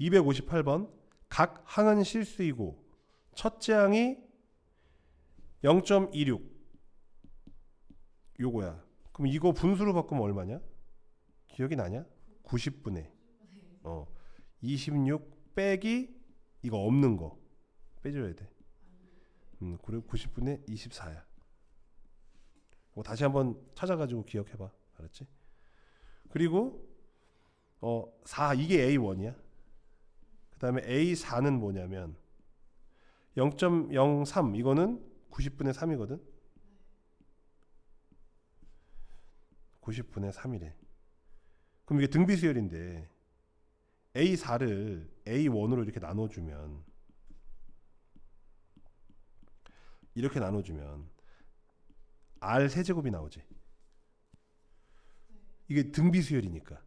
258번 각 항은 실수이고 첫째 항이 0.26 요거야. 그럼 이거 분수로 바꾸면 얼마냐? 기억이 나냐? 90분의 어 26 빼기 이거 없는 거 빼줘야 돼. 음 그리고 90분의 24야. 이거 다시 한번 찾아가지고 기억해봐. 알았지? 그리고 어 4 이게 A1이야. 그 다음에 A4는 뭐냐면 0.03 이거는 90분의 3이거든. 90분의 3이래. 그럼 이게 등비수열인데 A4를 A1으로 이렇게 나눠주면 이렇게 나눠주면 R 세제곱이 나오지. 이게 등비수열이니까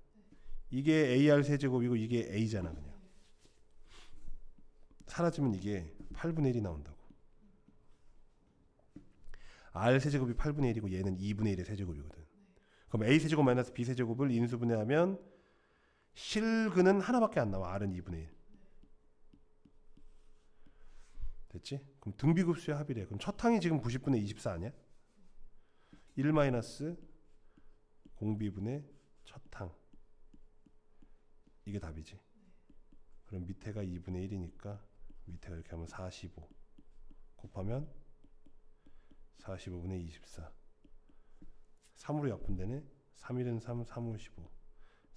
이게 AR 세제곱이고 이게 A잖아 그냥. 사라지면 이게 8분의 1이 나온다고. R 세제곱이 8분의 1이고 얘는 2분의 1의 세제곱이거든. 그럼 A 세제곱 마이너스 B 세제곱을 인수분해하면 실근은 하나밖에 안 나와. R은 2분의 1. 됐지? 그럼 등비급수의 합이래. 그럼 첫 항이 지금 90분의 24 아니야? 1 마이너스 공비분의 첫 항. 이게 답이지. 그럼 밑에가 2분의 1이니까 밑에가 이렇게 하면 45 곱하면 45분의 24 3으로 약분되네. 3 1은 3, 3, 5, 15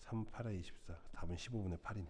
3, 8에 24 답은 15분의 8이네